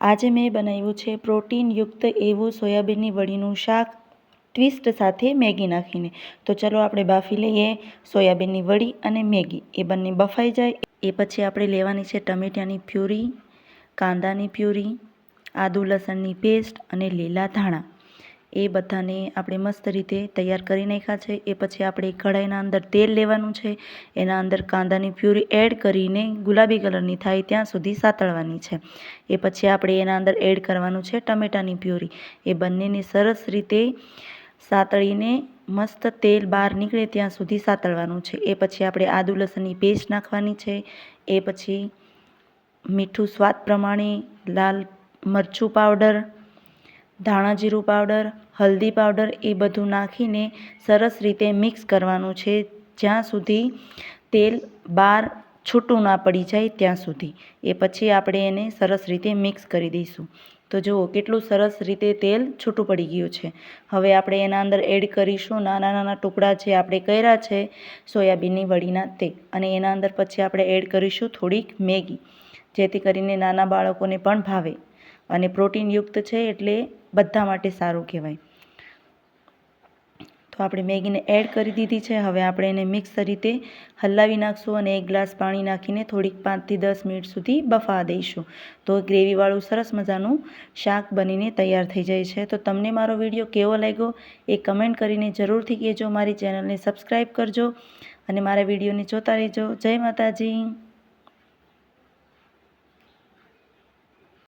આજે મેં બનાવ્યું છે પ્રોટીનયુક્ત એવું સોયાબીનની વડીનું શાક. ટ્વિસ્ટ સાથે મેગી નાખીને. તો ચલો આપણે બાફી લઈએ સોયાબીનની વડી અને મેગી. એ બંને બફાઈ જાય. એ પછી આપણે લેવાની છે ટમેટાની પ્યુરી, કાંદાની પ્યુરી, આદુ લસણની પેસ્ટ અને લીલા ધાણા. એ બધાને આપણે મસ્ત રીતે તૈયાર કરી નાખ્યા છે. એ પછી આપણે કઢાઈના અંદર તેલ લેવાનું છે. એના અંદર કાંદાની પ્યુરી એડ કરીને ગુલાબી કલરની થાય ત્યાં સુધી સાતળવાની છે. એ પછી આપણે એના અંદર એડ કરવાનું છે ટમેટાની પ્યુરી. એ બંનેને સરસ રીતે સાતળીને મસ્ત તેલ બહાર નીકળે ત્યાં સુધી સાતળવાનું છે. એ પછી આપણે આદુ લસણની પેસ્ટ નાખવાની છે. એ પછી મીઠું સ્વાદ પ્રમાણે લાલ મરચું પાવડર ધાણા જીરું પાવડર, હલ્દી પાવડર એ બધું નાખીને સરસ રીતે મિક્સ કરવાનું છે. જ્યાં સુધી તેલ બહાર છૂટું ના પડી જાય ત્યાં સુધી. એ પછી આપણે એને સરસ રીતે મિક્સ કરી દઈશું. તો જુઓ, કેટલું સરસ રીતે તેલ છૂટું પડી ગયું છે. હવે આપણે એના અંદર એડ કરીશું નાના નાના ટુકડા જે આપણે કર્યા છે સોયાબીનની વડીના તે. અને એના અંદર પછી આપણે એડ કરીશું થોડીક મેગી. જેથી કરીને નાના બાળકોને પણ ભાવે. અને પ્રોટીનયુક્ત છે એટલે બધા માટે સારું કહેવાય. તો આપણે મેગીને એડ કરી દીધી છે. હવે આપણે એને મિક્સ રીતે હલાવી નાખશું અને એક ગ્લાસ પાણી નાખીને થોડીક પાંચથી દસ મિનિટ સુધી બફા દઈશું. તો ગ્રેવીવાળું સરસ મજાનું શાક બનીને તૈયાર થઈ જાય છે. તો તમને મારો વીડિયો કેવો લાગ્યો એ કમેન્ટ કરીને જરૂરથી કહેજો. મારી ચેનલને સબસ્ક્રાઈબ કરજો અને મારા વિડીયોને જોતા રહેજો. જય માતાજી.